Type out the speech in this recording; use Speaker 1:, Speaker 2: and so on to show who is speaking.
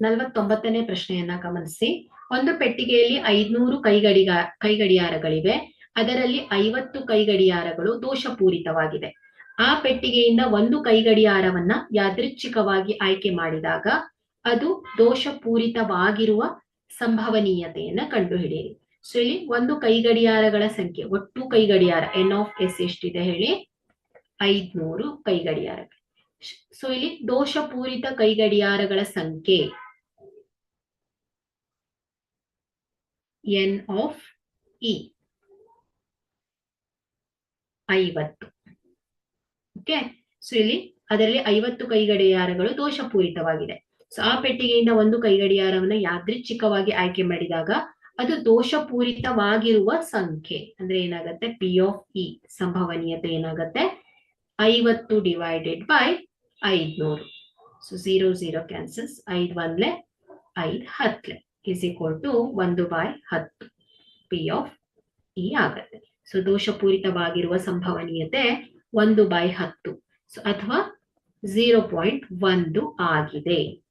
Speaker 1: ನಲವತ್ತೊಂಬತ್ತನೇ ಪ್ರಶ್ನೆಯನ್ನ ಗಮನಿಸಿ. ಒಂದು ಪೆಟ್ಟಿಗೆಯಲ್ಲಿ ಐದ್ನೂರು ಕೈಗಡಿಗ, ಕೈಗಡಿಯಾರಗಳಿವೆ. ಅದರಲ್ಲಿ ಐವತ್ತು ಕೈಗಡಿಯಾರಗಳು ದೋಷಪೂರಿತವಾಗಿದೆ ಆ ಪೆಟ್ಟಿಗೆಯಿಂದ ಒಂದು ಕೈಗಡಿಯಾರವನ್ನ ಯಾದೃಚ್ಛಿಕವಾಗಿ ಆಯ್ಕೆ ಮಾಡಿದಾಗ ಅದು ದೋಷಪೂರಿತವಾಗಿರುವ ಸಂಭವನೀಯತೆಯನ್ನ ಕಂಡುಹಿಡಿಯಿರಿ. ಸೊ ಇಲ್ಲಿ ಒಂದು ಕೈಗಡಿಯಾರಗಳ ಸಂಖ್ಯೆ, ಒಟ್ಟು ಕೈಗಡಿಯಾರ ಎನ್ ಆಫ್ ಎಸ್ ಎಷ್ಟಿದೆ ಹೇಳಿ? ಐದ್ನೂರು ಕೈಗಡಿಯಾರ ಸೊ ಇಲ್ಲಿ ದೋಷಪೂರಿತ ಕೈಗಡಿಯಾರಗಳ ಸಂಖ್ಯೆ ಎನ್ ಆಫ್ ಇ. ಐವತ್ತು. ಓಕೆ ಸೊ ಇಲ್ಲಿ ಅದರಲ್ಲಿ ಐವತ್ತು ಕೈಗಡಿಯಾರಗಳು ದೋಷಪೂರಿತವಾಗಿದೆ. ಸೊ ಆ ಪೆಟ್ಟಿಗೆಯಿಂದ ಒಂದು ಕೈಗಡಿಯಾರವನ್ನು ಯಾದೃಚ್ಛಿಕವಾಗಿ ಆಯ್ಕೆ ಮಾಡಿದಾಗ ಅದು ದೋಷಪೂರಿತವಾಗಿರುವ ಸಂಖ್ಯೆ. ಅಂದ್ರೆ ಏನಾಗುತ್ತೆ? ಪಿ ಆಫ್ ಇ ಸಂಭವನೀಯತೆ ಏನಾಗುತ್ತೆ? ಐವತ್ತು ಡಿವೈಡೆಡ್ ಬೈ ಐದ್ನೂರು. ಸೊ ಝೀರೋ ಝೀರೋ ಕ್ಯಾನ್ಸಲ್ಸ್ ಐದ್ ಒಂದ್ಲೆ ಐದ್ ಹತ್ಲೆ. ಇಸ್ ಈಕ್ವಲ್ ಟು ಒಂದು ಬೈ ಹತ್ತು. ಪಿ ಆಫ್ ಇ ಆಗತ್ತೆ. ಸೊ ದೋಷಪೂರಿತವಾಗಿರುವ ಸಂಭವನೀಯತೆ ಒಂದು ಬೈ ಹತ್ತು. ಸೊ ಅಥವಾ ಜೀರೋ ಪಾಯಿಂಟ್ ಒಂದು ಆಗಿದೆ.